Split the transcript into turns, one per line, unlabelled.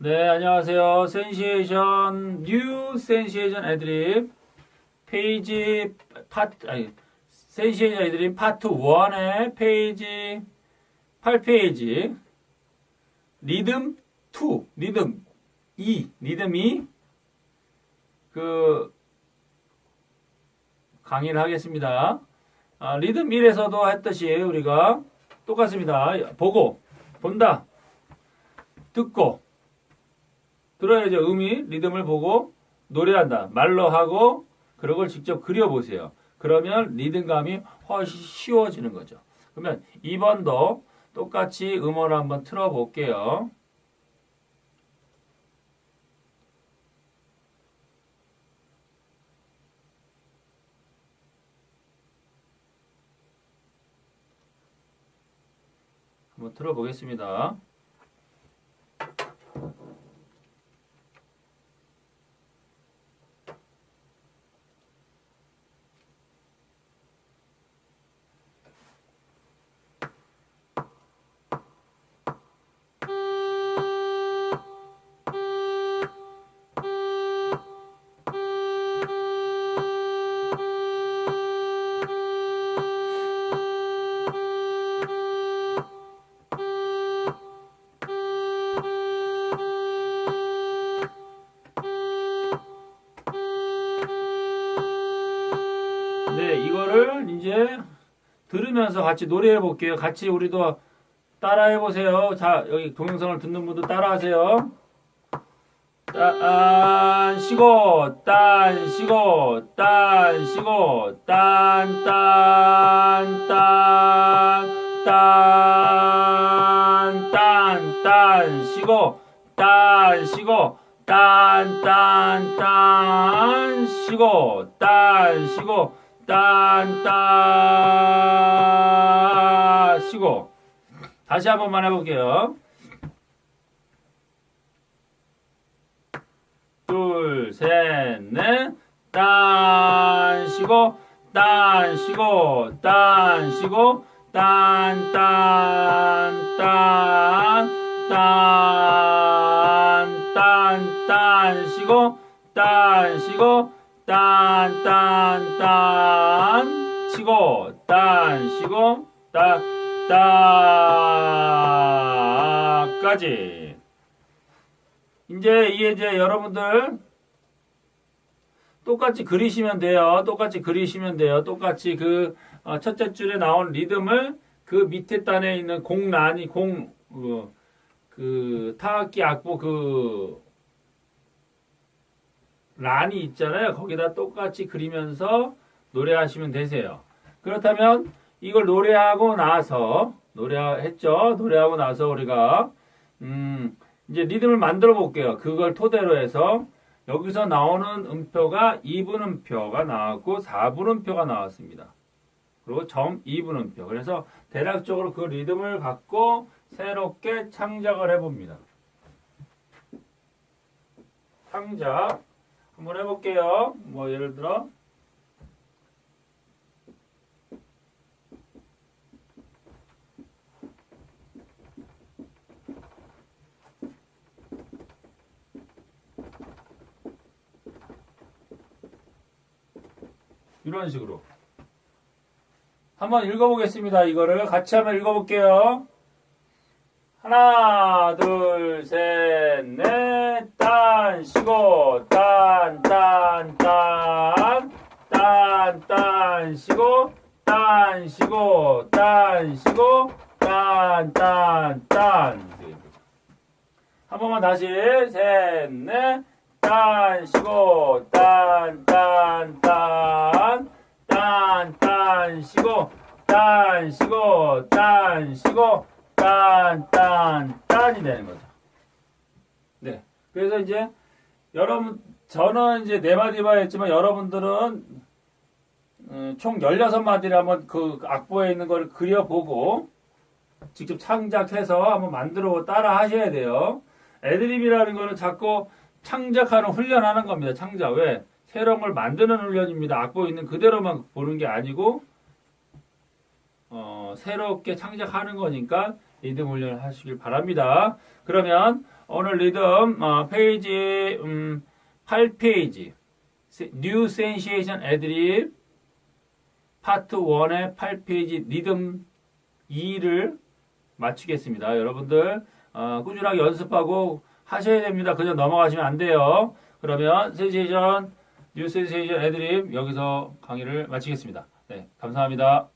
안녕하세요. 센시에이션, 뉴 센시에이션 애드립 페이지 파트, 아니, 센시에이션 애드립 파트 1의 페이지 8페이지 리듬 2, 리듬 2, 리듬 2, 그, 강의를 하겠습니다. 아, 리듬 1에서도 했듯이 우리가 똑같습니다. 보고, 본다, 듣고, 들어야죠. 음이, 리듬을 보고, 노래한다. 말로 하고, 그런 걸 직접 그려보세요. 그러면 리듬감이 훨씬 쉬워지는 거죠. 그러면 2번도 똑같이 음원을 한번 틀어볼게요. 한번 틀어보겠습니다. 네, 이거를 이제 들으면서 같이 노래해 볼게요. 같이 우리도 따라해 보세요. 자, 여기 동영상을 듣는 분도 따라하세요. 딴 쉬고 딴 쉬고 딴 쉬고 딴딴딴딴딴딴 쉬고 딴 쉬고 딴딴딴 쉬고 딴 쉬고 딴딴 쉬고 다시 한 번만 해볼게요. 둘, 셋, 넷. 딴 쉬고, 딴 쉬고, 딴 쉬고, 딴, 딴, 딴, 딴, 딴, 딴 쉬고, 딴 쉬고, 딴, 딴, 딴 쉬고, 딴 쉬고, 딴, 딴까지. 이제 이게 이제 여러분들 똑같이 그리시면 돼요. 똑같이 그리시면 돼요. 똑같이 그 어, 첫째 줄에 나온 리듬을 그 밑에 단에 있는 공란이 공, 그, 그 타악기 악보 그 란이 있잖아요. 거기다 똑같이 그리면서 노래하시면 되세요. 그렇다면 이걸 노래하고 나서 노래했죠. 노래하고 나서 우리가 음 이제 리듬을 만들어 볼게요. 그걸 토대로 해서 여기서 나오는 음표가 2분 음표가 나왔고 4분 음표가 나왔습니다. 그리고 점 2분 음표. 그래서 대략적으로 그 리듬을 갖고 새롭게 창작을 해봅니다. 창작 한번 해볼게요. 뭐 예를 들어 이런 식으로 한번 읽어보겠습니다. 이거를 같이 한번 읽어볼게요. 하나, 둘, 셋, 넷, 딴, 쉬고, 딴, 딴, 딴, 딴, 딴, 쉬고, 딴, 쉬고, 딴, 쉬고, 딴, 딴, 딴. 한 번만 다시, 셋, 넷, 딴, 쉬고, 딴, 딴, 딴, 딴, 딴, 쉬고, 딴, 쉬고, 딴, 쉬고, 딴, 딴, 딴이 되는 거죠. 네. 그래서 이제, 여러분, 저는 이제 네 마디만 했지만 여러분들은 음, 총 16마디를 한번 그 악보에 있는 걸 그려보고 직접 창작해서 한번 만들어 따라 하셔야 돼요. 애드립이라는 거는 자꾸 창작하는 훈련하는 겁니다. 창작. 왜? 새로운 걸 만드는 훈련입니다. 악보 있는 그대로만 보는 게 아니고 어, 새롭게 창작하는 거니까 리듬 훈련을 하시길 바랍니다. 그러면 오늘 리듬 어, 페이지 음, 8페이지 뉴 센시에이션 애드립 파트 1의 8페이지 리듬 2를 마치겠습니다. 여러분들 어, 꾸준하게 연습하고 하셔야 됩니다. 그냥 넘어가시면 안 돼요. 그러면 센시에이션 뉴 센시에이션 애드립 여기서 강의를 마치겠습니다. 네, 감사합니다.